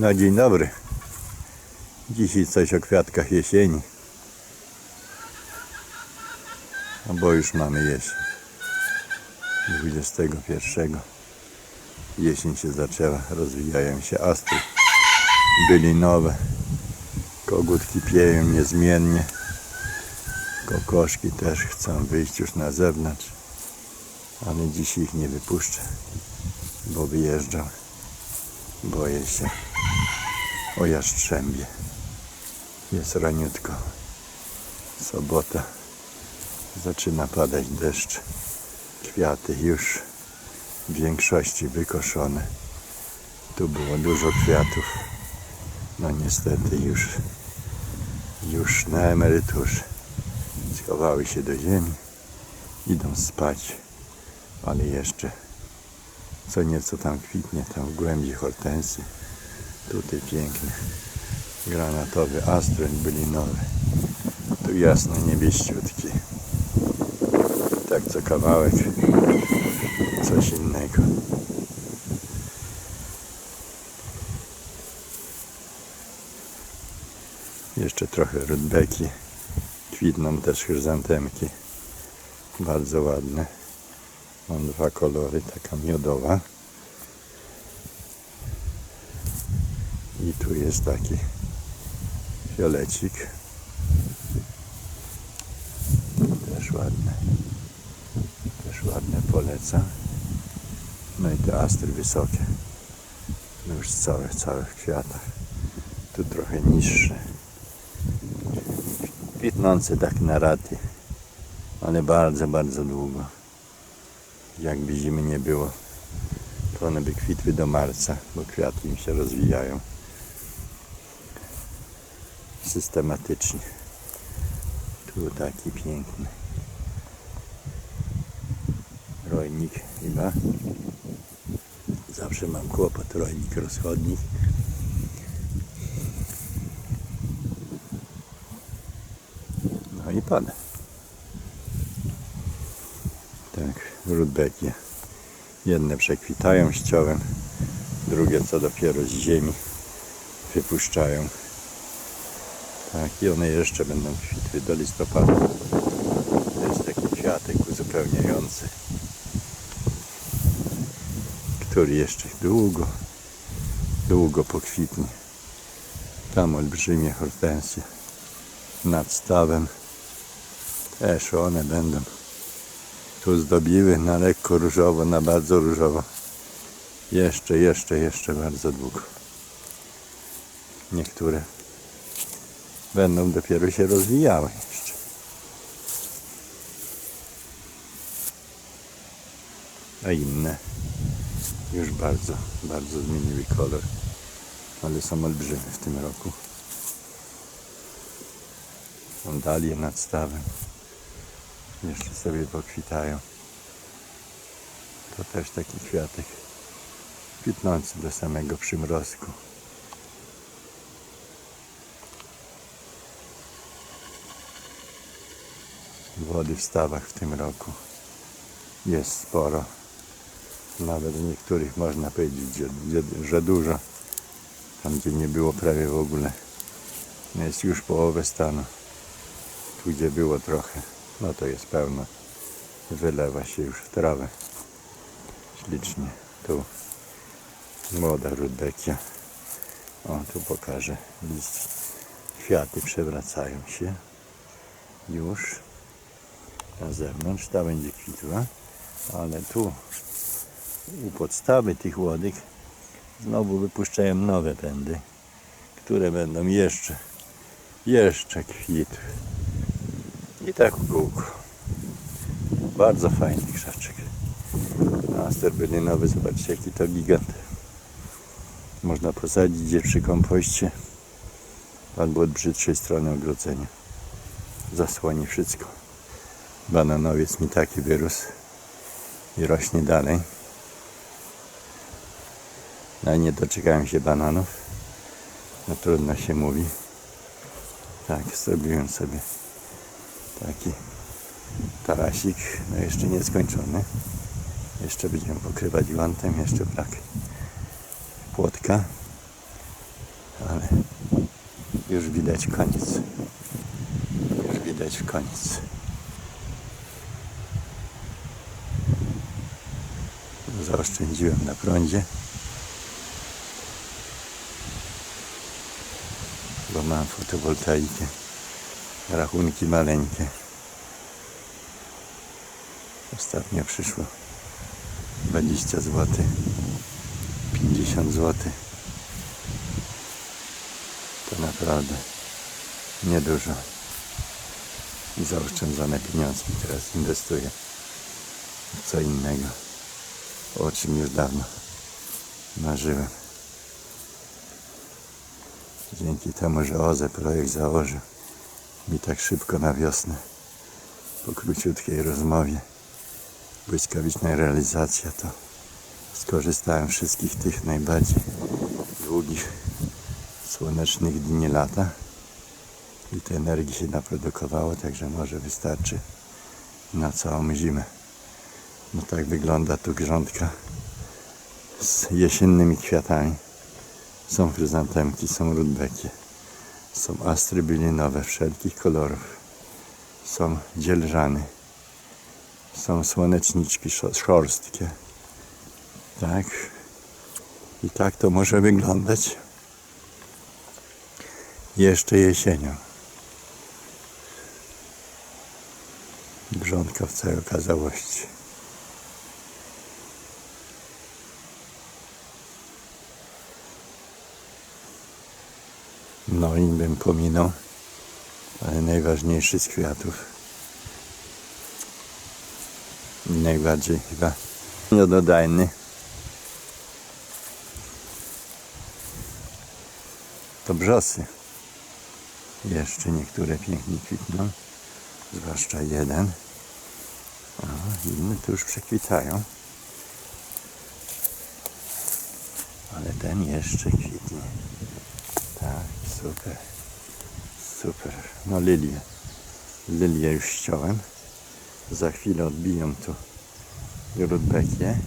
No dzień dobry. Dzisiaj coś o kwiatkach jesieni. No bo już mamy jesień. 21. Jesień się zaczęła, rozwijają się astry. Byli nowe. Kogutki pieją niezmiennie. Kokoszki też chcą wyjść już na zewnątrz. Ale dziś ich nie wypuszczę, bo wyjeżdżam. Boję się o Jastrzębie. Jest raniutko. Sobota. Zaczyna padać deszcz. Kwiaty już w większości wykoszone. Tu było dużo kwiatów. No niestety już, już na emeryturze. Schowały się do ziemi. Idą spać. Ale jeszcze co nieco tam kwitnie, tam w głębi hortensy. Tutaj piękny granatowy astroń bylinowy. Tu jasno niebieściutki. Tak co kawałek coś innego. Jeszcze trochę rudbeki. Kwitną też chryzantemki. Bardzo ładne. Mam dwa kolory, taka miodowa. I tu jest taki fiolecik. Też ładny. Też ładne poleca. No i te astry wysokie. No już całe, całe w kwiatach. Tu trochę niższe. Kwitnące tak na raty. Ale bardzo, bardzo długo. Jakby zimy nie było, to one by kwitły do marca, bo kwiaty im się rozwijają systematycznie. Tu taki piękny rojnik chyba. Zawsze mam kłopot rojnik rozchodnik. No i pada. Tak, rudbeki. Jedne przekwitają ściołem, drugie co dopiero z ziemi wypuszczają. Tak, i one jeszcze będą kwitły do listopada. To jest taki kwiatek uzupełniający, który jeszcze długo, długo pokwitnie. Tam olbrzymie hortensje nad stawem. Też one będą tu zdobiły na lekko różowo, na bardzo różowo. Jeszcze, jeszcze, jeszcze bardzo długo. Niektóre będą dopiero się rozwijały. A inne już bardzo, bardzo zmieniły kolor, ale są olbrzymy w tym roku. Są dalie nad stawem. Jeszcze sobie pokwitają. To też taki kwiatek kwitnący do samego przymrozku. Wody w stawach w tym roku jest sporo. Nawet niektórych można powiedzieć, że, że, dużo. Tam gdzie nie było prawie w ogóle. Jest już połowę stanu. Tu gdzie było trochę, no to jest pełno. Wylewa się już w trawę. Ślicznie. Tu młoda rudekia. O, tu pokażę list. Kwiaty przewracają się. Już na zewnątrz, ta będzie kwitła, ale tu u podstawy tych łodyg znowu wypuszczają nowe pędy, które będą jeszcze, jeszcze kwitły. I tak w kółko. Bardzo fajny krzaczek. Aster bylinowy, zobaczcie jaki to gigant. Można posadzić gdzie przy kompoście albo od brzydszej strony ogrodzenia. Zasłoni wszystko bananowiec mi taki wyrósł i rośnie dalej. No nie doczekałem się bananów. No trudno się mówi. Tak, zrobiłem sobie taki tarasik, no jeszcze nie skończony. Jeszcze będziemy pokrywać guantem, jeszcze brak płotka. Ale już widać koniec. Już widać koniec. Zaoszczędziłem na prądzie. Bo mam fotowoltaikę. Rachunki maleńkie. Ostatnio przyszło 20 zł. 50 zł. To naprawdę niedużo. I zaoszczędzone pieniążki teraz inwestuję w co innego, o czym już dawno marzyłem. Dzięki temu, że OZE projekt założył mi tak szybko na wiosnę, po króciutkiej rozmowie, błyskawiczna realizacja, to skorzystałem wszystkich tych najbardziej długich słonecznych dni lata i tej energii się naprodukowało, także może wystarczy na całą zimę. No tak wygląda tu grządka z jesiennymi kwiatami. Są chryzantemki, są rudbeki, są astry bylinowe wszelkich kolorów, są dzielżany, są słoneczniczki szo- szorstkie. Tak. I tak to może wyglądać jeszcze jesienią. Grządka w całej okazałości. No i bym pominął, ale najważniejszy z kwiatów. Najbardziej chyba niedodajny. To brzosy. Jeszcze niektóre pięknie kwitną, zwłaszcza jeden. A inne to już przekwitają. Ale ten jeszcze kwitnie. Super. Super. No lilię. Lilię już ściąłem. Za chwilę odbiją tu rudbekie.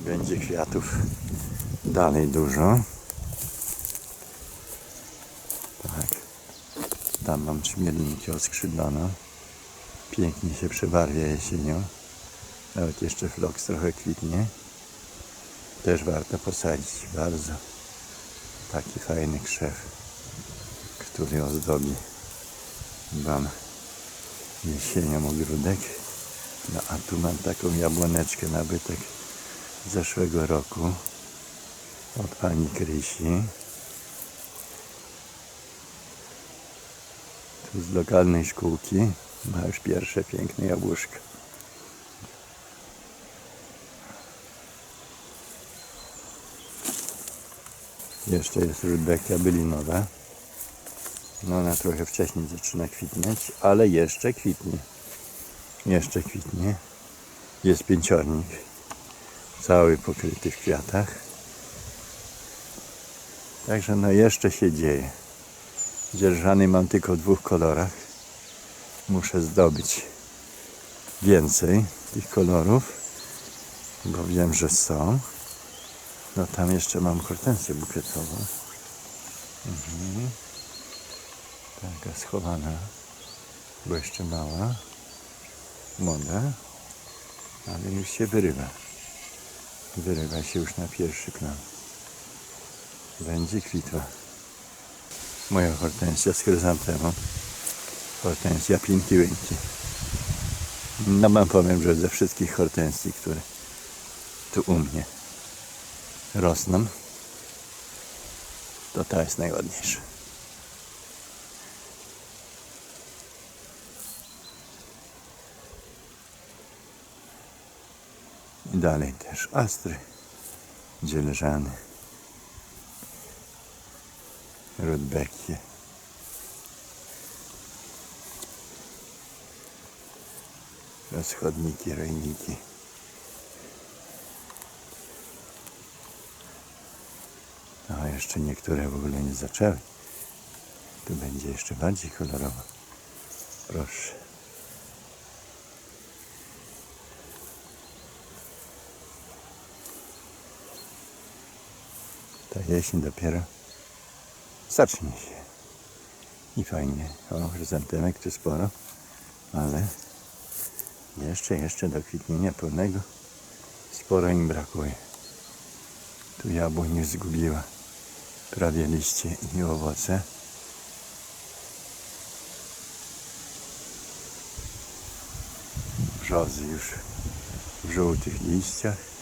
Będzie kwiatów dalej dużo. Tak. Tam mam czmielinkę oskrzydloną. Pięknie się przebarwia jesienią. Nawet jeszcze floks trochę kwitnie. Też warto posadzić. Bardzo taki fajny krzew, który ozdobi Wam jesienią ogródek. No a tu mam taką jabłoneczkę nabytek zeszłego roku od pani Krysi. Tu z lokalnej szkółki ma już pierwsze piękne jabłuszka. Jeszcze jest rudbeka bylinowa. No ona trochę wcześniej zaczyna kwitnieć, ale jeszcze kwitnie. Jeszcze kwitnie. Jest pięciornik. Cały pokryty w kwiatach. Także no jeszcze się dzieje. Dzierżany mam tylko w dwóch kolorach. Muszę zdobyć więcej tych kolorów, bo wiem, że są. No tam jeszcze mam hortensję bukietową. Mhm. Taka schowana, bo jeszcze mała, młoda, ale już się wyrywa. Wyrywa się już na pierwszy plan. Będzie kwitła. Moja hortensja z chryzantemą. Hortensja pinki łynki. No mam powiem, że ze wszystkich hortensji, które tu u mnie rosną, to ta jest najładniejsza. I dalej też astry, dzielżany, rudbekie. Rozchodniki, rojniki. A jeszcze niektóre w ogóle nie zaczęły. Tu będzie jeszcze bardziej kolorowo. Proszę. Ta jesień dopiero zacznie się. I fajnie. O, chryzantemek tu sporo, ale jeszcze, jeszcze do kwitnienia pełnego sporo im brakuje. Tu jabłoń już zgubiła prawie liście i owoce. Brzozy już w żółtych liściach.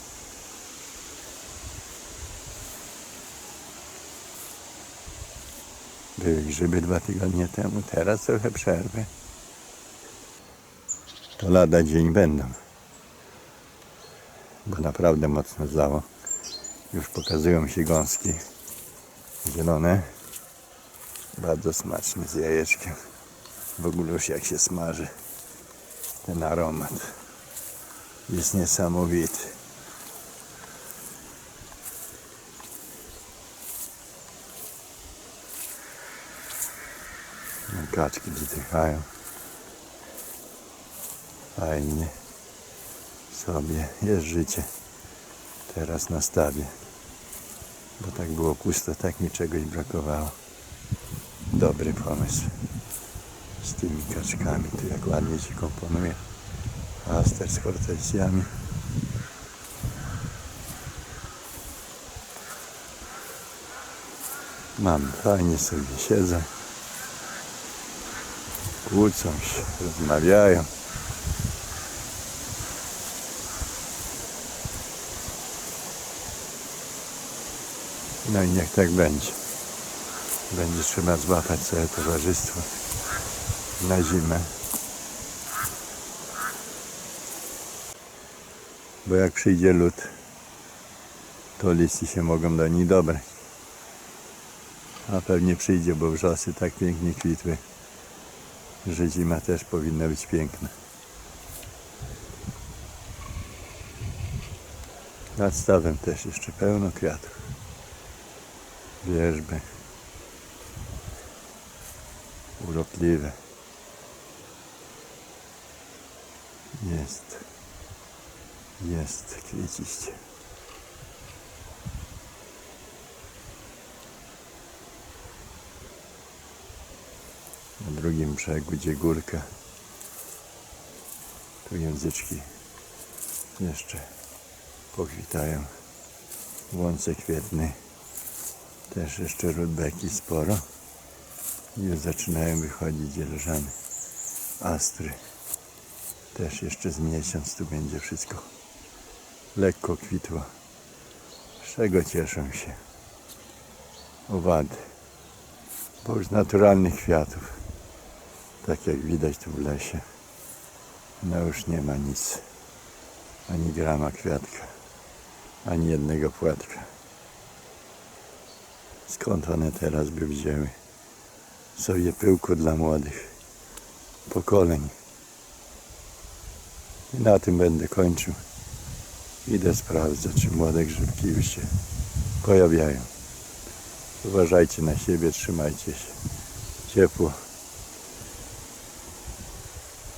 Grzyby dwa tygodnie temu, teraz trochę przerwy. To lada dzień będą. Bo naprawdę mocno zlało. Już pokazują się gąski zielone. Bardzo smaczne z jajeczkiem. W ogóle już jak się smaży. Ten aromat jest niesamowity. Kaczki wydychają. Fajnie. Sobie jest życie. Teraz na stawie. Bo tak było pusto, tak mi czegoś brakowało. Dobry pomysł. Z tymi kaczkami, tu jak ładnie się komponuje. Aster z hortensjami. Mam, fajnie sobie siedzę. Kłócą się, rozmawiają. No i niech tak będzie. Będzie trzeba złapać całe towarzystwo na zimę. Bo jak przyjdzie lód, to listy się mogą do nich dobrać. A pewnie przyjdzie, bo wrzosy tak pięknie kwitły, że zima też powinna być piękna. Nad stawem też jeszcze pełno kwiatów. Wierzby. Urokliwe. Jest. Jest kwieciście. Na drugim brzegu, gdzie górka, tu języczki jeszcze pokwitają. Łące kwietnej też jeszcze rudbeki sporo. Już zaczynają wychodzić dzierżany. Astry. Też jeszcze z miesiąc tu będzie wszystko lekko kwitło. Z czego cieszą się? Owady. Bo już naturalnych kwiatów. Tak jak widać tu w lesie. No już nie ma nic. Ani grama kwiatka. Ani jednego płatka. Skąd one teraz by wzięły sobie pyłku dla młodych pokoleń? I na tym będę kończył. Idę sprawdzać, czy młode grzybki już się pojawiają. Uważajcie na siebie, trzymajcie się ciepło.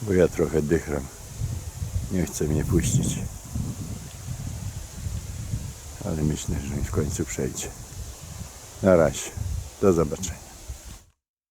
Bo ja trochę dychram. Nie chcę mnie puścić. Ale myślę, że mi w końcu przejdzie. Na razie. Do zobaczenia.